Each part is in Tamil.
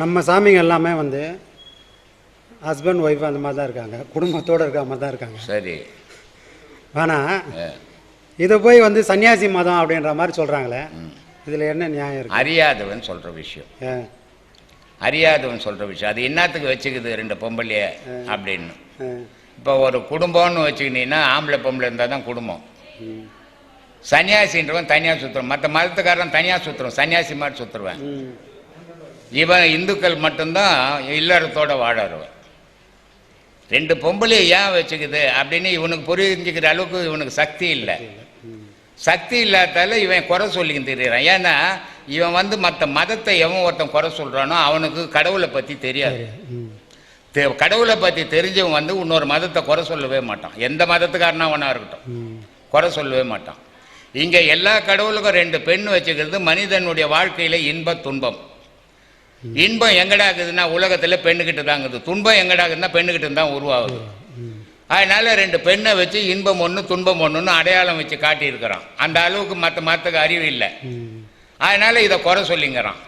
நம்ம சாமிங்க எல்லாமே வந்து ஹஸ்பண்ட் ஒய்ஃப் அந்த மாதிரி தான் இருக்காங்க. குடும்பத்தோடு இருக்க மாதிரி தான் இருக்காங்க. சரி. ஆனால். இதை போய் வந்து சன்னியாசி மதம் அப்படின்ற மாதிரி சொல்கிறாங்களே இதில் என்ன நியாயம் இருக்கு? அறியாதவன் சொல்ற விஷயம். அறியாதவன் சொல்ற விஷயம். அது என்னத்துக்கு வச்சுக்குது ரெண்டு பொம்பளைய அப்படின்னு. இப்போ ஒரு குடும்பம்னு வச்சுக்கிட்டீங்கன்னா ஆம்பளை பொம்பளை இருந்தால் தான் குடும்பம். சன்னியாசின்றவன் தனியாக சுற்றுறான் மற்ற மதத்துக்காரன் தனியாக சுற்றுறான் சன்னியாசி மாதிரி சுற்றுருவேன் ம், இவன் இந்துக்கள் மட்டும்தான் இல்லறத்தோட வாழறவன். ரெண்டு பொம்பளையை ஏன் வச்சுக்குது அப்படின்னு இவனுக்கு புரிஞ்சுக்கிற அளவுக்கு இவனுக்கு சக்தி இல்லை. சக்தி இல்லாதால இவன் குறை சொல்லிக்கிட்டு தெரியுறான். ஏன்னா இவன் வந்து மற்ற மதத்தை எவன் ஒருத்தன் குறை சொல்கிறானோ அவனுக்கு கடவுளை பற்றி தெரியாது. தெ- கடவுளை பற்றி தெரிஞ்சவன் வந்து இன்னொரு மதத்தை குறை சொல்லவே மாட்டான். எந்த மதத்துக்காரனா ஒன்றா இருக்கட்டும். குறை சொல்லவே மாட்டான். இங்கே எல்லா கடவுளுக்கும் ரெண்டு பெண் வச்சுக்கிறது மனிதனுடைய வாழ்க்கையில் இன்ப துன்பம். இன்பம் எங்கடா இருக்குதுன்னா உலகத்தில் பெண்ணுக்கிட்ட தான் இருக்குது. துன்பம் எங்கடா இருக்குதுன்னா பெண்ணுக்கிட்ட தான் உருவாகுது. அதனால ரெண்டு பெண்ணை வச்சு இன்பம் ஒன்று துன்பம் ஒன்றுன்னு அடையாளம் வச்சு காட்டியிருக்கிறான். அந்த அளவுக்கு மற்ற மற்றக்கு அறிவு இல்லை. அதனால இதை குறை சொல்லிங்கிறான்.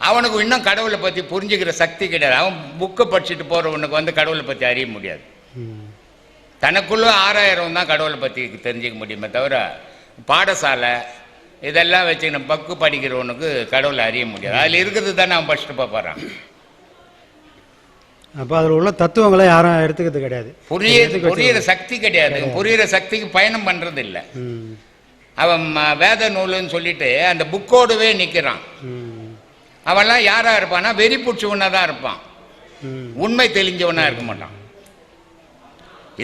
அவனுக்கு இன்னும் கடவுளை பற்றி புரிஞ்சுக்கிற சக்தி கிடையாது. அவன் புக்கை படிச்சுட்டு போகிறவனுக்கு வந்து கடவுளை பற்றி அறிய முடியாது. தனக்குள்ள ஆறாயிரம் தான் கடவுளை பற்றி தெரிஞ்சுக்க முடியுமே தவிர பாடசாலை இதெல்லாம் வச்சுக்கணும் பக்கு படிக்கிறவனுக்கு கடவுளை அறிய முடியாது. அதில் இருக்கிறது தானே அவன் படிச்சுட்டு போகிறான் அப்போ அதில் உள்ள தத்துவங்களை யாரும் எடுத்துக்கிறது கிடையாது. புரிய புரியிற சக்தி கிடையாது. புரியிற சக்திக்கு பயணம் பண்ணுறது இல்லை அவன் வேத நூலுன்னு சொல்லிட்டு அந்த புக்கோடவே நிற்கிறான் அவன்லாம் யாரா இருப்பான்னா வெறி பிடிச்சவனா தான் இருப்பான். உண்மை தெளிஞ்சவனா இருக்க மாட்டான்.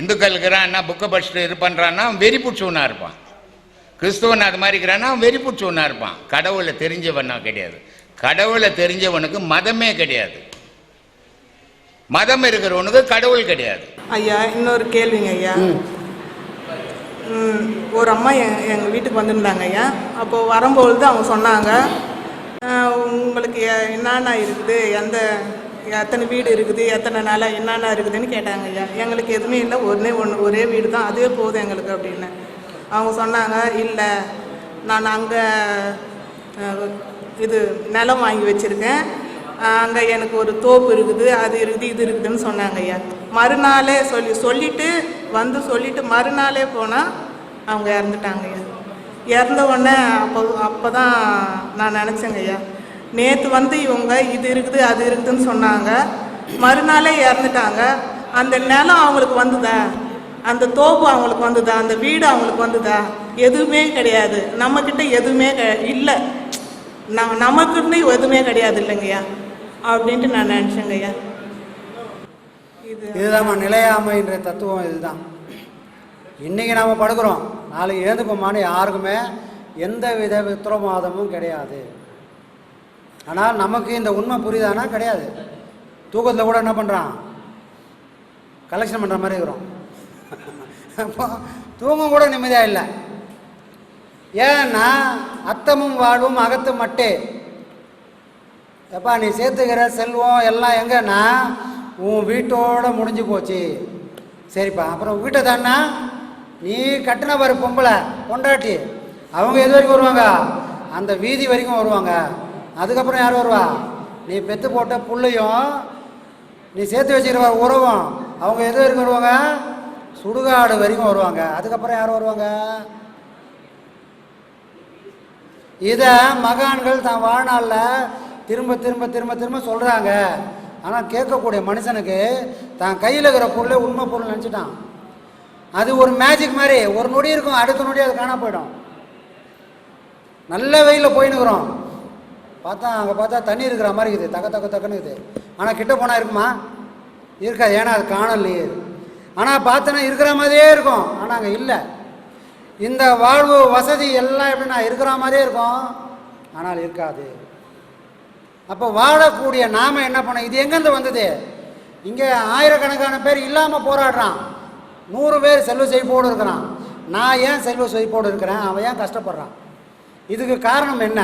இந்துக்கள் இருக்கிறான்னா புக்கை படிச்சுட்டு இது பண்ணுறான்னா வெறி பிடிச்சவனா இருப்பான். கிறிஸ்துவன் அது மாதிரி இருக்கிறான்னா வெறி பிடிச்சவனா இருப்பான். கடவுளை தெரிஞ்சவனா கிடையாது. கடவுளை தெரிஞ்சவனுக்கு மதமே கிடையாது. மதம் இருக்கிறவனுக்கு கடவுள் கிடையாது. ஐயா இன்னொரு கேள்விங்க ஐயா. ஒரு அம்மா எங்கள் வீட்டுக்கு வந்திருந்தாங்க ஐயா. அப்போது வரும்பொழுது அவங்க சொன்னாங்க "அஹ், உங்களுக்கு என்னென்ன இருக்குது? எந்த எத்தனை வீடு இருக்குது? எத்தனை நாளாக என்னென்ன இருக்குதுன்னு கேட்டாங்க ஐயா. எங்களுக்கு எதுவுமே இல்லை. ஒன்றே ஒன்று ஒரே வீடு தான் அதே போதும் எங்களுக்கு அப்படின்னு. அவங்க சொன்னாங்க இல்லை நான் அங்கே இது நிலம் வாங்கி வச்சுருக்கேன். அங்கே எனக்கு ஒரு தோப்பு இருக்குது அது இருக்குது இது இருக்குதுன்னு சொன்னாங்க ஐயா. மறுநாளே சொல்லி சொல்லிட்டு வந்து சொல்லிவிட்டு மறுநாளே போனால் அவங்க இறந்துட்டாங்க ஐயா. இறந்த உடனே அப்போ அப்போ தான் நான் நினச்சேங்க ஐயா. நேற்று வந்து இவங்க இது இருக்குது அது இருக்குதுன்னு சொன்னாங்க. மறுநாளே இறந்துட்டாங்க. அந்த நிலம் அவங்களுக்கு வந்துதான் அந்த தோப்பு அவங்களுக்கு வந்துதா? அந்த வீடு அவங்களுக்கு வந்துதா? எதுவுமே கிடையாது. நம்மக்கிட்ட எதுவுமே இல்லை. நம்ம நமக்குன்னு எதுவுமே கிடையாது இல்லைங்கய்யா. அப்படின்ட்டு நான் நினச்சேங்கய்யா. இது இதுதான் நிலையாமைன்ற தத்துவம் இதுதான். இன்றைக்கி நாம் படுக்கிறோம். நாளைக்கு ஏந்துப்போமான்னு யாருக்குமே எந்த வித வித்திரமாதமும் கிடையாது. ஆனால் நமக்கு இந்த உண்மை புரியுதானா? கிடையாது. தூக்கத்தில் கூட என்ன பண்ணுறான் கலெக்ஷன் பண்ணுற மாதிரி இருக்கிறோம். அப்போ தூங்கம் கூட நிம்மதியாக இல்லை. ஏன்னா அத்தமும் வாழ்வும் அகத்து மட்டே. எப்பா நீ சேர்த்துக்கிற செல்வம் எல்லாம் எங்கன்னா உன் வீட்டோட முடிஞ்சு போச்சு. சரிப்பா அப்புறம் வீட்டை தானா நீ கட்டின பாரு பொம்பளை பொண்டாட்டி. அவங்க எது வரைக்கும் வருவாங்க? அந்த வீதி வரைக்கும் வருவாங்க. அதுக்கப்புறம் யார் வருவா? நீ பெத்து போட்ட புள்ளையும் நீ சேர்த்து வச்சுக்கிற உறவும் அவங்க எது வரைக்கும் வருவாங்க? சுடுகாடு வரைக்கும் வருவாங்க. அதுக்கப்புறம் யார் வருவாங்க? இதை மகான்கள் தான் வாழ்நாளில் திரும்ப திரும்ப திரும்ப திரும்ப சொல்கிறாங்க ஆனால் கேட்கக்கூடிய மனுஷனுக்கு தான் கையில் இருக்கிற பொருளை உண்மை பொருள் நினச்சிட்டான். அது ஒரு மேஜிக் மாதிரி. ஒரு நொடி இருக்கும் அடுத்த நொடி அது காணா போயிடும். நல்ல வெயிலில் போயின்னுக்குறோம். பார்த்தா அங்கே பார்த்தா தண்ணி இருக்கிற மாதிரி இருக்குது. தக்க தக்க தக்கன்னு இருக்குது. ஆனால் கிட்ட போனால் இருக்குமா? இருக்காது. ஏன்னா அது காணலையே ஆனால் பார்த்தனா இருக்கிற மாதிரியே இருக்கும். ஆனால் அங்கே இல்லை. இந்த வாழ்வு வசதி எல்லாம் எப்படின்னா நான் இருக்கிற மாதிரியே இருக்கும். ஆனால் இருக்காது. அப்போ வாழக்கூடிய நாம் என்ன பண்ணோம் இது எங்கேருந்து வந்தது? இங்கே ஆயிரக்கணக்கான பேர் இல்லாமல் போராடுறான். நூறு பேர் செல்வ செழிப்போடு இருக்கிறான். நான் ஏன் செல்வ செழிப்போடு இருக்கிறேன்? அவன் ஏன் கஷ்டப்படுறான்? இதுக்கு காரணம் என்ன?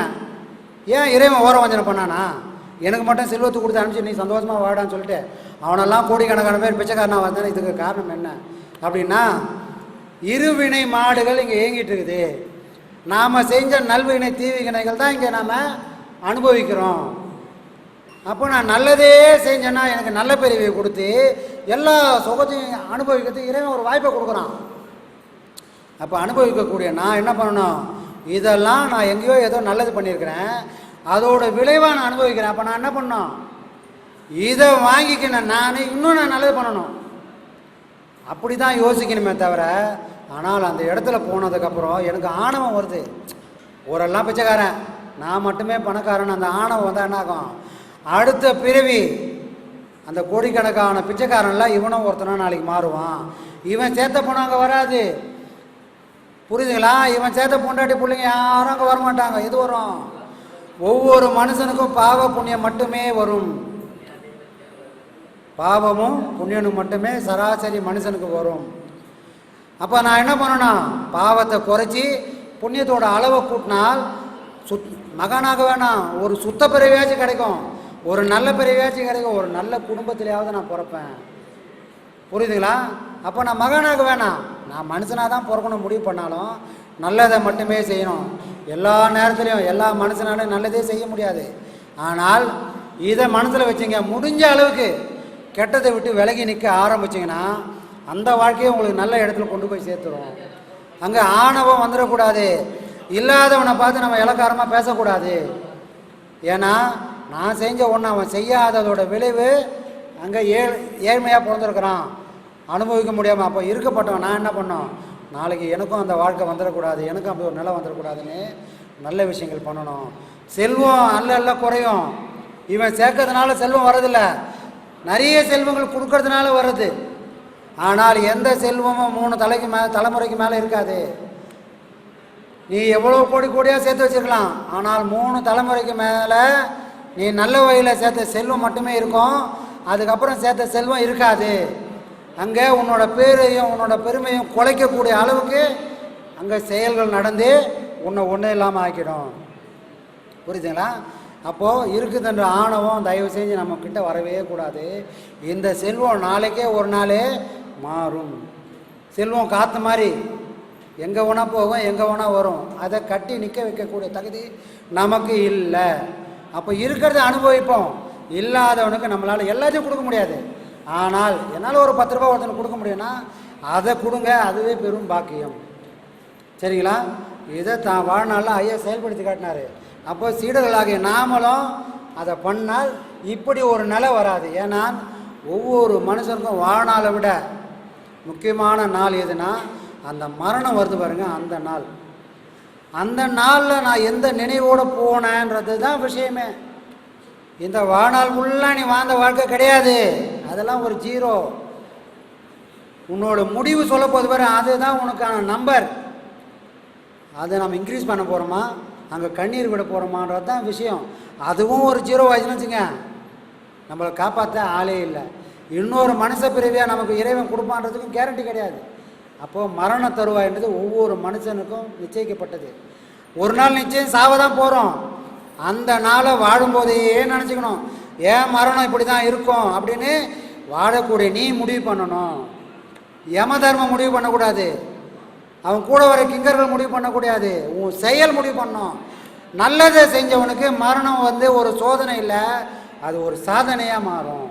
ஏன் இறைவன் ஓர வஞ்சனை பண்ணானா? எனக்கு மட்டும் செல்வத்தை கொடுத்து அனுப்பிச்சு நீ சந்தோஷமாக வாடான்னு சொல்லிட்டு அவனெல்லாம் கோடிக்கணக்கான பேர் பிச்சைக்காரனாக வந்தானே இதுக்கு காரணம் என்ன? அப்படின்னா இருவினை மாடுகள் இங்கே இயங்கிட்டு இருக்குது. நாம் செஞ்ச நல்வினை தீவினைகள் தான் இங்கே நாம் அனுபவிக்கிறோம். அப்போ நான் நல்லதே செஞ்சேன்னா எனக்கு நல்ல பிரிவை கொடுத்து எல்லா சுகத்தையும் அனுபவிக்கிறதுக்கு இறைவன் ஒரு வாய்ப்பை கொடுக்குறான். அப்போ அனுபவிக்கக்கூடிய நான் என்ன பண்ணணும்? இதெல்லாம் நான் எங்கேயோ ஏதோ நல்லது பண்ணியிருக்கிறேன். அதோட விளைவாக நான் அனுபவிக்கிறேன். அப்போ நான் என்ன பண்ணோம் இதை வாங்கிக்கினேன் நான் இன்னும் நான் நல்லது பண்ணணும். அப்படி தான் யோசிக்கணுமே தவிர ஆனால் அந்த இடத்துல போனதுக்கப்புறம் எனக்கு ஆணவம் வருது. ஓரெல்லாம் பிச்சைக்காரன். நான் மட்டுமே பணக்காரன். அந்த ஆணவம் வந்தால் என்ன ஆகும்? அடுத்த பிறவி அந்த கோடிக்கணக்கான பிச்சைக்காரன்லாம் இவனும் ஒருத்தனா நாளைக்கு மாறுவான். இவன் சேர்த்த பணம் அங்கே வராது. புரியுதுங்களா? இவன் சேர்த்த பொண்டாட்டி பிள்ளைங்க யாரும் அங்கே வரமாட்டாங்க. எது வரும்? ஒவ்வொரு மனுஷனுக்கும் பாவ புண்ணியம் மட்டுமே வரும். பாவமும் புண்ணியனும் மட்டுமே சராசரி மனுஷனுக்கு வரும். அப்போ நான் என்ன பண்ணணும் பாவத்தை குறைச்சி புண்ணியத்தோட அளவை கூட்டினால் சுத் மகனாக வேணாம் ஒரு சுத்த பிறவியாச்சும் கிடைக்கும். ஒரு நல்ல பிறவியாச்சும் கிடைக்கும். ஒரு நல்ல குடும்பத்திலேயாவது நான் பிறப்பேன். புரியுதுங்களா? அப்போ நான் மகனாக வேணாம். நான் மனுஷனாக தான் பிறக்கணும் முடிவு பண்ணாலும் நல்லதை மட்டுமே செய்யணும். எல்லா நேரத்துலையும் எல்லா மனுஷனாலும் நல்லதே செய்ய முடியாது. ஆனால் இதை மனசில் வச்சுங்க. முடிஞ்ச அளவுக்கு கெட்டதை விட்டு விலகி நிற்க ஆரம்பிச்சிங்கன்னா அந்த வாழ்க்கையை உங்களுக்கு நல்ல இடத்துல கொண்டு போய் சேர்த்துடும் அங்கே ஆணவம் வந்துடக்கூடாது. இல்லாதவனை பார்த்து நம்ம இலக்காரமாக பேசக்கூடாது. ஏன்னா நான் செஞ்ச ஒன்று அவன் செய்யாததோட விளைவு அங்கே ஏ ஏழ்மையாக பிறந்திருக்கிறான். அனுபவிக்க முடியாமல் அப்போ இருக்கப்பட்டவன் நான் என்ன பண்ணோம் நாளைக்கு எனக்கும் அந்த வாழ்க்கை வந்துடக்கூடாது எனக்கும் அப்படி ஒரு நிலை வந்துடக்கூடாதுன்னு நல்ல விஷயங்கள் பண்ணணும். செல்வம் அல்ல அல்ல குறையும். இவன் சேர்க்கறதுனால செல்வம் வரதில்ல நிறைய செல்வங்கள் கொடுக்கறதுனால வருது. ஆனால் எந்த செல்வமும் மூணு தலைக்கு மேலே தலைமுறைக்கு மேலே இருக்காது. நீ எவ்வளோ கோடி கோடியாக சேர்த்து வச்சுருக்கலாம். ஆனால் மூணு தலைமுறைக்கு மேலே நீ நல்ல வகையில் சேர்த்த செல்வம் மட்டுமே இருக்கும். அதுக்கப்புறம் சேர்த்த செல்வம் இருக்காது. அங்கே உன்னோட பேரையும் உன்னோட பெருமையும் குலைக்கக்கூடிய அளவுக்கு அங்கே செயல்கள் நடந்து உன்னை ஒன்றும் இல்லாமல் ஆக்கிடும். புரியுதுங்களா? அப்போது இருக்குதுன்ற ஆணவம் தயவு செஞ்சு நம்ம வரவே கூடாது. இந்த செல்வம் நாளைக்கே ஒரு நாளே மாறும். செல்வம் காற்று மாதிரி எங்கே வேணால் போகும் எங்கே வேணால் வரும். அதை கட்டி நிற்க வைக்கக்கூடிய தகுதி நமக்கு இல்லை. அப்போ இருக்கிறத அனுபவிப்போம். இல்லாதவனுக்கு நம்மளால் எல்லாத்தையும் கொடுக்க முடியாது. ஆனால் என்னால் ஒரு பத்து ரூபா ஒருத்தனுக்கு கொடுக்க முடியும்னா அதை கொடுங்க அதுவே பெரும் பாக்கியம். சரிங்களா? இதை தான் வாழ்நாளில் ஐயா செயல்படுத்தி காட்டினார். அப்போ சீடர்களாகிய நாமளும் அதை பண்ணால் இப்படி ஒரு நிலை வராது. ஏன்னா ஒவ்வொரு மனுஷனுக்கும் வாழ்நாளை விட முக்கியமான நாள் எதுனா அந்த மரணம் வருது பாருங்க அந்த நாள். அந்த நாளில் நான் எந்த நினைவோடு போனேன்றது தான் விஷயமே. இந்த வாழ்நாள் ஃபுல்லாக நீ வாழ்ந்த வாழ்க்கை கிடையாது. அதெல்லாம் ஒரு ஜீரோ உன்னோட முடிவு சொல்ல போது பாரு அதுதான் உனக்கான நம்பர் அதை நம்ம இன்க்ரீஸ் பண்ண போகிறோமா அங்கே கண்ணீர் விட போகிறோமான்றது தான் விஷயம். அதுவும் ஒரு ஜீரோ ஆயிடுச்சுன்னு வச்சுங்க நம்மளை காப்பாற்ற ஆளே இல்லை. இன்னொரு மனுஷ பிறவியாக நமக்கு இறைவன் கொடுப்பான்றதுக்கும் கேரண்டி கிடையாது. அப்போது மரண தருவாய்ன்றது ஒவ்வொரு மனுஷனுக்கும் நிச்சயிக்கப்பட்டது. ஒரு நாள் நிச்சயம் சாவ தான் போகிறோம் அந்த நாளை வாழும்போதையே நினச்சிக்கணும். ஏன் மரணம் இப்படி தான் இருக்கும் அப்படின்னு வாழக்கூடிய நீ முடிவு பண்ணணும். யம தர்மம் முடிவு பண்ணக்கூடாது. அவன் கூட வர கிங்கர்கள் முடிவு பண்ணக்கூடாது. உன் செயல் முடிவு பண்ணணும். நல்லதை செஞ்சவனுக்கு மரணம் வந்து ஒரு சோதனை இல்லை அது ஒரு சாதனையாக மாறும்.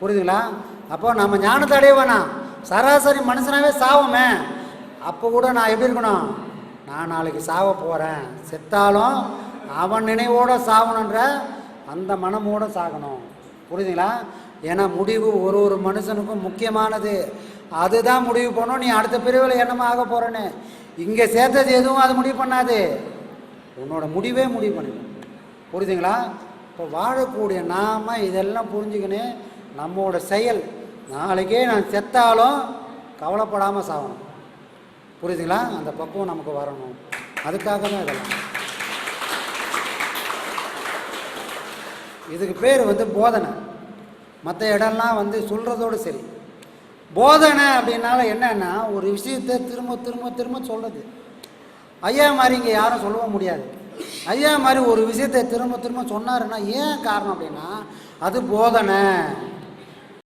புரியுதுங்களா? அப்போ நம்ம ஞானத்தை அடைய வேணாம். சராசரி மனுஷனாவே சாவோமே. அப்போ கூட நான் எப்படி இருக்கணும்? நான் நாளைக்கு சாவ போகிறேன் செத்தாலும் அவன் நினைவோட சாகணுன்ற அந்த மனமோடு சாகணும். புரியுதுங்களா? ஏன்னா முடிவு ஒரு ஒரு மனுஷனுக்கும் முக்கியமானது. அதுதான் முடிவு பண்ணும் நீ அடுத்த பிரிவில் என்னமா ஆக போகிறேன்னு இங்கே சேர்த்தது எதுவும் அது முடிவு பண்ணாது. உன்னோட முடிவே முடிவு பண்ணிடும் புரியுதுங்களா? இப்போ வாழக்கூடிய நாம் இதெல்லாம் புரிஞ்சுக்கினு நம்மோட செயல். நாளைக்கே நான் செத்தாலும் கவலைப்படாமல் சாகணும். புரியுதுங்களா? அந்த பக்குவம் நமக்கு வரணும். அதுக்காக தான் இதெல்லாம். இதுக்கு பேர் வந்து போதனை. மற்ற இடம்லாம் வந்து சொல்கிறதோடு சரி. போதனை அப்படின்னால என்னன்னா ஒரு விஷயத்தை திரும்ப திரும்ப திரும்ப சொல்கிறது ஐயா மாதிரி இங்கே யாரும் சொல்லவும் முடியாது. ஐயா மாதிரி ஒரு விஷயத்தை திரும்ப திரும்ப சொன்னாருன்னா ஏன் காரணம் அப்படின்னா அது போதனை.